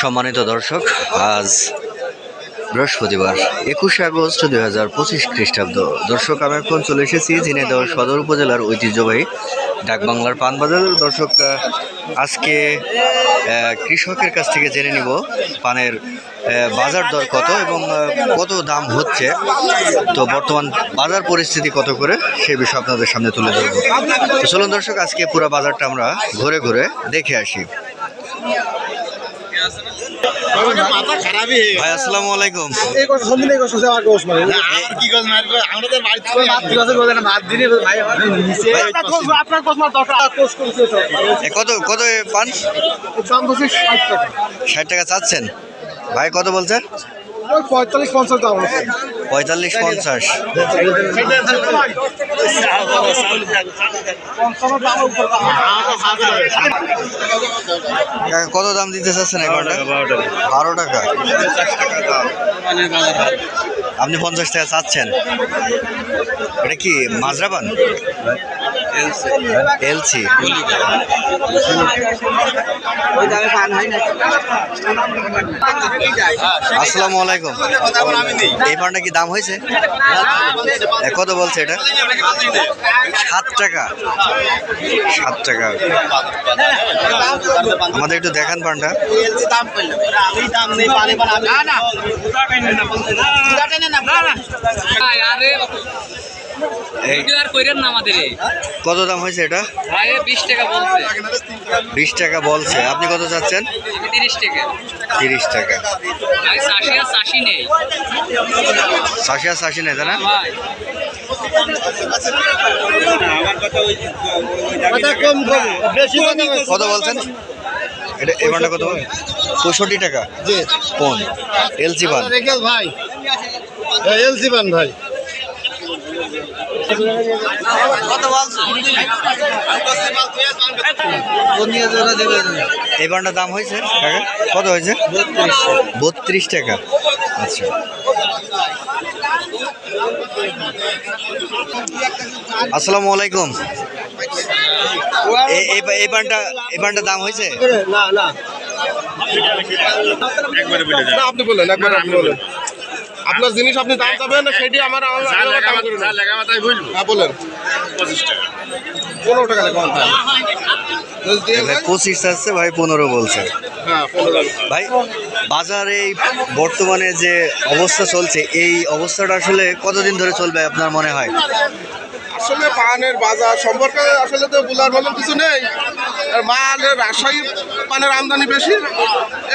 সম্মানিত দর্শক, আজ বৃহস্পতিবার, একুশে আগস্ট দুই হাজার পঁচিশ খ্রিস্টাব্দ। দর্শক, আমি এখন চলে এসেছি ঝিনাইদহ সদর উপজেলার ঐতিহ্যবাহী ডাকবাংলার পানবাজার দর্শক আজকে কৃষকের কাছ থেকে জেনে নিব পানের বাজার দর কত এবং কত দাম হচ্ছে। তো বর্তমান বাজার পরিস্থিতি কত করে সে বিষয়ে আপনাদের সামনে তুলে ধরব। চলুন দর্শক, আজকে পুরো বাজারটা আমরা ঘুরে ঘুরে দেখে আসি। ভাই আসসালামু আলাইকুম। কত কত পান? দাম বলছে 60 টাকা। ষাট টাকা চাচ্ছেন? ভাই কত বলছেন? ওই 45 50 দাম আছে পঁয়তাল্লিশ, পঞ্চাশ। কত দাম দিতে চাচ্ছেন বারো টাকা। আপনি পঞ্চাশ টাকা চাচ্ছেন। এটা কি মাজরা পান এলসি আসসালামু আলাইকুম। এই পানটা কি দাম হয়েছে? কত বলছে এটা? সাত টাকা। সাত টাকা। আমাদের একটু দেখান পানটা। না আমাদের কত দাম হয়েছে এটা? বিশ টাকা বলছে। বিশ টাকা বলছে। আপনি কত চাচ্ছেন? তিরিশ টাকা। তিরিশ টাকা। ভাই চাষি আর চাষি নেই তাই না? ভাই। কথা কম কম। বেশি কথা কত বলছেন? এটা এবারটা কত পঁয়ষট্টি টাকা। জি। কোন? এলসি পান রেখেল ভাই। এলসি বান ভাই। এই বানটার দাম হয়েছে কত হয়েছে? বত্রিশ টাকা। আচ্ছা। আসসালামু আলাইকুম। এই বানটা এই বানটার দাম হয়েছে? না না। আপনি একবার আপনি আপনার জিনিস আপনি দাম চাবেন না সেটি আমার আমার আমার দাম করে নেন। হ্যাঁ বলেন। পনেরো টাকা লেখা পঁচিশ আসছে ভাই পনেরো বলছে। হ্যাঁ ভাই বাজারে এই বর্তমানে যে অবস্থা চলছে এই অবস্থাটা আসলে কতদিন ধরে চলবে আপনার মনে হয়? আসলে পানের বাজার সম্পর্কে আসলে তো বলার মতন কিছু নেই। আর মালের রাজশাহী পানের আমদানি বেশি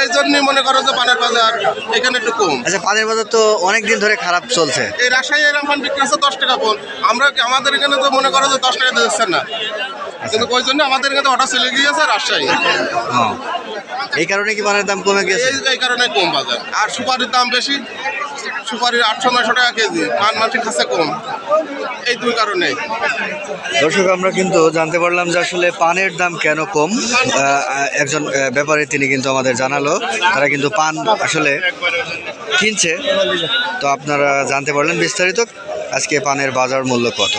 এই জন্যই মনে করো যে পানের বাজার এখানে একটু কম। আচ্ছা পানের বাজার তো অনেক দিন ধরে খারাপ চলছে। এই রাজশাহী এরকম পান বিক্রি হচ্ছে দশ টাকা পন আমরা আমাদের এখানে তো মনে করো যে দশ টাকা দিচ্ছেন না। কিন্তু ওই জন্য আমাদের এখানে অর্ডার চলে গিয়েছে রাজশাহী। এই কারণে কি পানের দাম কমে গেছে এই কারণে কম বাজার। আর সুপারির দাম বেশি। সুপারির আটশো নয়শো টাকা কেজি পান মাটির কাছে কম। এই দুই কারণে দর্শক, আমরা কিন্তু জানতে পারলাম যে আসলে পানের দাম কেন কম। একজন ব্যাপারী তিনি কিন্তু আমাদের জানালো। তারা কিন্তু পান আসলে কিনছে। তো আপনারা জানতে পারলেন বিস্তারিত। আজকে পানের বাজার মূল্য কত?